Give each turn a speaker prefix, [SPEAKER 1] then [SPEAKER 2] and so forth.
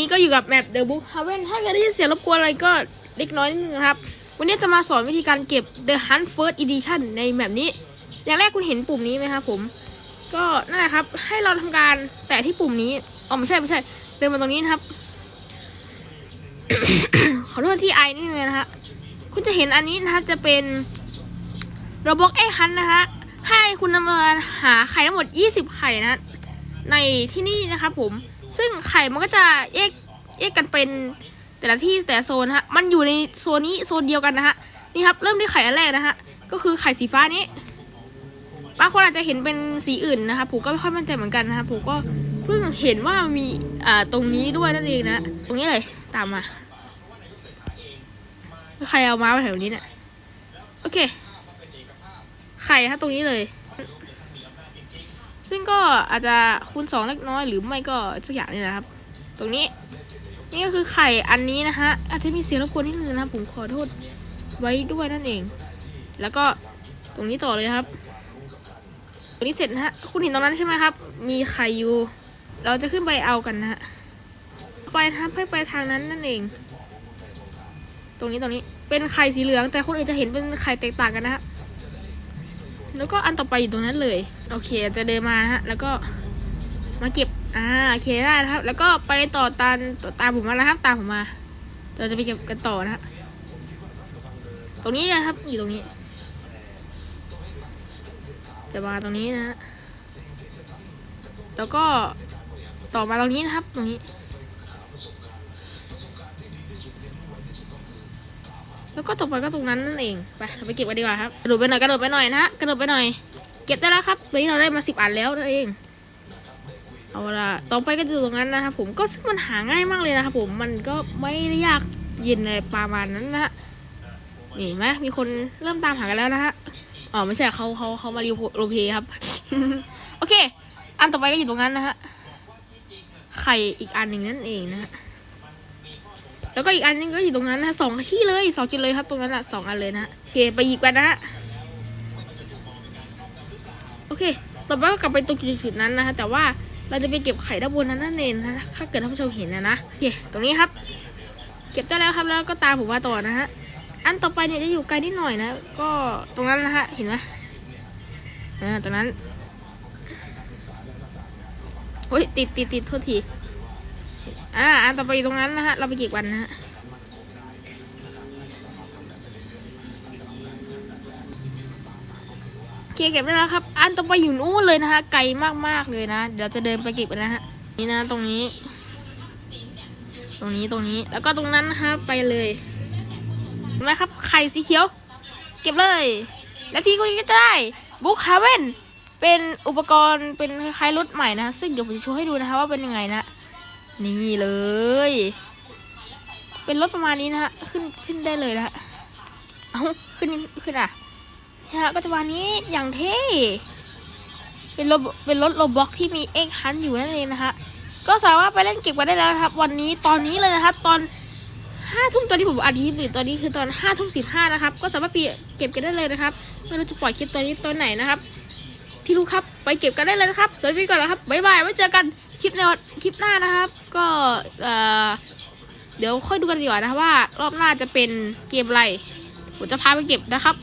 [SPEAKER 1] นี้ก็อยู่กับแมป The Book Haven ถ้าเกิดได้ยินเสียงรบกวนอะไรก็เล็กน้อยนิดนึงนะครับ วันนี้จะมาสอนวิธีการเก็บ The Hunt First Edition ในแมปนี้ อย่างแรกคุณเห็นปุ่มนี้ไหมครับผม ก็นั่นแหละครับ ให้เราทำการแตะที่ปุ่มนี้อ๋อไม่ใช่ไม่ใช่ เดินมาตรงนี้นะครับ ขอโทษที่ไอนิดนึงนะฮะคุณจะเห็นอันนี้นะครับจะเป็นโรบอกไอฮันนะฮะให้คุณนำมาหาไข่ทั้งหมด 20 ไข่นะ ในที่นี่นะครับผม ซึ่งไข่มันก็จะแยกแยกกันเป็นแต่ละที่แต่ละโซนฮะ มันอยู่ในโซนนี้โซนเดียวกันนะฮะ นี่ครับเริ่มที่ไข่อันแรกนะฮะ ก็คือไข่สีฟ้านี้ บางคนอาจจะเห็นเป็นสีอื่นนะครับผมก็ไม่ค่อยมั่นใจเหมือนกันนะครับผมก็เพิ่งเห็นว่ามีอ่าตรงนี้ด้วยนั่นเองนะ ตรงนี้เลยตามมา ใครเอามาแถวนี้เนี่ย โอเค ไข่ฮะตรงนี้เลย ซึ่งก็อาจจะคูณสองเล็กน้อยหรือไม่ก็สักอย่างนี่นะครับ ตรงนี้ นี่ก็คือไข่อันนี้นะฮะอาจจะมีเสียงรบกวนนิดนึงนะผมขอโทษไว้ด้วยนั่นเอง แล้วก็ตรงนี้ต่อเลยครับตรงนี้เสร็จนะฮะคุณเห็นตรงนั้นใช่ไหมครับ มีไข่อยู่ เราจะขึ้นไปเอากันนะฮะไปนะครับให้ไปทางนั้นนั่นเอง ตรงนี้ตรงนี้เป็นไข่สีเหลืองแต่คนอื่นจะเห็นเป็นไข่แตกต่างกันนะฮะ แล้วก็อันต่อไปอยู่ตรงนั้นเลย โอเค จะเดินมานะฮะ แล้วก็มาเก็บ อ่า โอเคได้นะครับ แล้วก็ไปต่อตามตามผมมานะครับ ตามผมมา เราจะไปเก็บกันต่อนะฮะตรงนี้นะครับ อยู่ตรงนี้ จะมาตรงนี้นะฮะแล้วก็ต่อมาตรงนี้นะครับ ตรงนี้ แล้วก็ต่อไปก็ตรงนั้นนั่นเองไปเราไปเก็บกันดีกว่าครับกระโดดไปหน่อยกระโดดไปหน่อยนะฮะกระโดดไปหน่อย เก็บได้แล้วครับตอนนี้เราได้มาสิบอันแล้วนั่นเองเอาละต่อไปก็อยู่ตรงนั้นนะครับผมก็ซึ่งมันหาง่ายมากเลยนะครับผมมันก็ไม่ได้ยากเย็นอะไรประมาณนั้นนะฮะนี่ไหมมีคนเริ่มตามหากันแล้วนะฮะอ๋อไม่ใช่เขาเขาเขามารีโรเพลย์ครับ โอเค อันต่อไปก็อยู่ตรงนั้นนะฮะไข่อีกอันหนึ่งนั่นเองนะฮะ แล้วก็อีกอันนึงก็อยู่ตรงนั้นนะสองที่เลยสองจุดเลยครับตรงนั้นอะสองอันเลยนะโอเคไปหยิบกันนะฮะโอเค ต่อไปก็กลับไปตรงจุดๆนั้นนะฮะแต่ว่าเราจะไปเก็บไข่ด้านบนนั้นนั่นเองนะถ้าเกิดท่านผู้ชมเห็นนะนะโอเคตรงนี้ครับ เก็บได้แล้วครับแล้วก็ตามผมมาต่อนะฮะอันต่อไปเนี่ยจะอยู่ไกลนิดหน่อยนะ ก็ตรงนั้นนะฮะเห็นไหมอ่าตรงนั้นโอ้ยติดติดติดโทษที อ่าอันต่อไปอยู่ตรงนั้นนะฮะ เราไปเก็บกันนะฮะเคเก็บได้แล้วครับ อันต่อไปอยู่นู้นเลยนะฮะ ไกลมากๆเลยนะ เดี๋ยวจะเดินไปเก็บนะฮะ นี่นะตรงนี้ ตรงนี้ตรงนี้ แล้วก็ตรงนั้นนะครับไปเลยเห็นไหมครับ ไข่สีเขียว เก็บเลย แล้วทีคุณก็จะได้บุ๊กฮาเวนเป็นอุปกรณ์เป็นคล้ายๆรถใหม่นะ ซึ่งเดี๋ยวผมจะโชว์ให้ดูนะคะว่าเป็นยังไงนะ นี่เลย เป็นรถประมาณนี้นะฮะ ขึ้นขึ้นได้เลยนะฮะ เอาขึ้นขึ้นอะนะฮะก็จะประมาณนี้อย่างเท่ เป็นรถเป็นรถโรบ็อกที่มีเอ็กฮันอยู่นั่นเองนะฮะ ก็สามารถไปเล่นเก็บกันได้แล้วนะครับ วันนี้ตอนนี้เลยนะครับตอนห้าทุ่มตอนที่ผมอัดคลิปอยู่ตอนนี้คือตอนห้าทุ่มสิบห้านะครับ ก็สามารถไปเก็บกันได้เลยนะครับ ไม่รู้จะปล่อยคลิปตอนนี้ตอนไหนนะครับ ที่รู้ครับไปเก็บกันได้เลยนะครับสวัสดีก่อนนะครับบ๊ายบายไว้เจอกัน คลิปในคลิปหน้านะครับ ก็เอ่อเดี๋ยวค่อยดูกันดีกว่านะครับว่ารอบหน้าจะเป็นเกมอะไรผมจะพาไปเก็บนะครับ